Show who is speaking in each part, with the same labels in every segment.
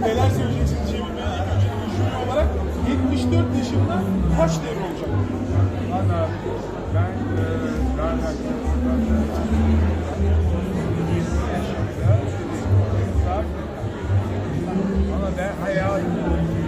Speaker 1: Neler söyleyeceksiniz çevirmeye ilk önce olarak 74 yaşında kaç devre?
Speaker 2: Valla ben e, galiba 20 yaşında var. Ama ben hayatım boyunca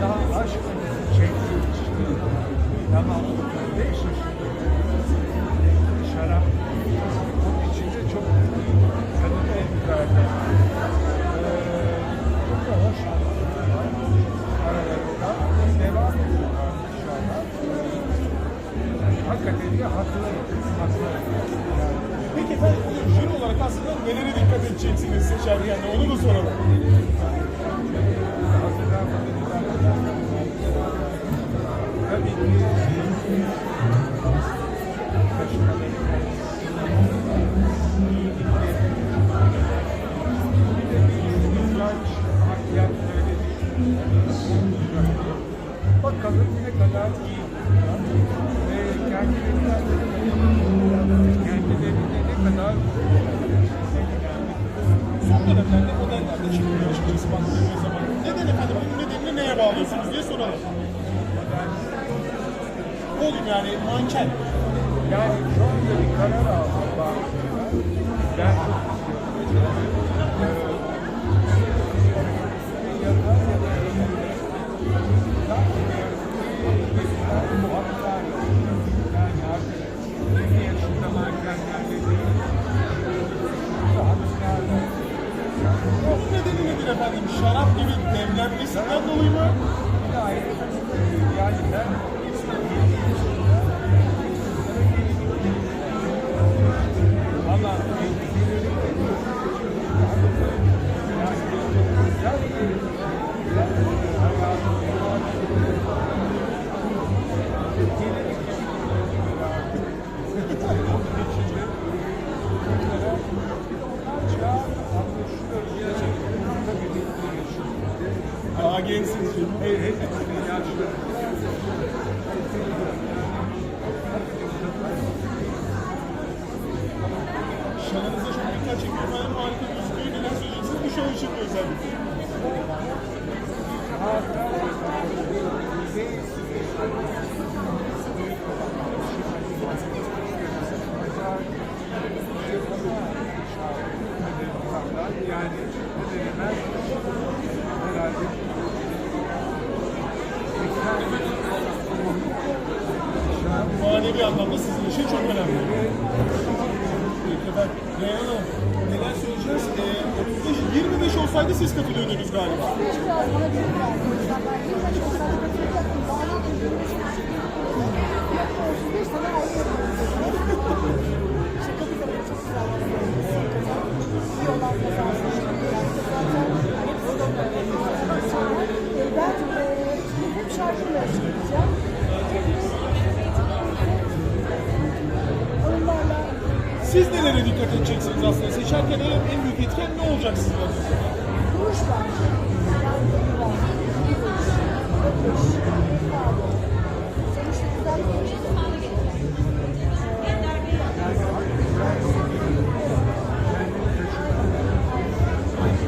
Speaker 2: daha aşk tamam 35 yaşında şarap onun içinde çok kadın evlerde çok da hoş aralarında devam ediyorlar inşallah hakikaten de haklı yani
Speaker 1: Peki efendim jüri olarak aslında nelere dikkat edeceksiniz seçerken de onu da soralım.
Speaker 2: Bakalım ne kadar iyi ve kendilerine kendilerine ne kadar
Speaker 1: Son dönemlerde modellerde çıkmıyor açıkçası baktığımız zaman. Neden efendim? Bunun nedenini neye bağlıyorsunuz diye soralım. Oğlum yani manken.
Speaker 2: Yani şu anda bir karar aldım. Ben çok istiyorum.
Speaker 1: Şarap gibi demlenmesinden dolayı mı? Şanınıza çok dikkat çekiyor. Efendim harika gözüküyor. Neler söyleyeceksiniz bu show için Manevi anlamda sizin için çok önemli. Efendim. Reyhan Hanım, neler söyleyeceğiz? 35, 25 olsaydı siz katılıyordunuz galiba.
Speaker 3: Hiç biraz bana büyük geldi. Ben 25 olsaydı
Speaker 1: Siz nelere dikkat edeceksiniz aslında? Seçerken en, en büyük etken ne olacak sizin adınıza?
Speaker 3: duruş bence. Yani güven, iyi duruş, bakış, ifade. Sonuçta güzel bir duruş.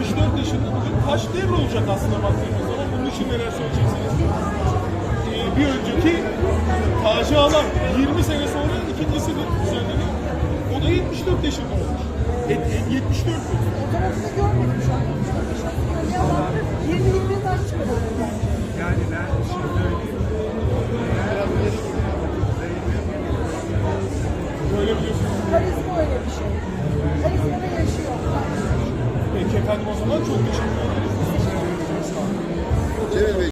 Speaker 1: 74 yaşında bugün kaç devre olacak aslında baktığınız zaman? Bunun için neler söyleyeceksiniz? Ee, bir önceki Taci Alan 20 sene sonra ikincisini düzenledi da 74 yaşında olmuş. E, e, 74 mü?
Speaker 3: Fotoğrafını görmedim şu an. yaş çıkıyor. Yani ben şimdi şey şey şey. efendim
Speaker 2: o zaman çok teşekkür ederiz. Cemil Bey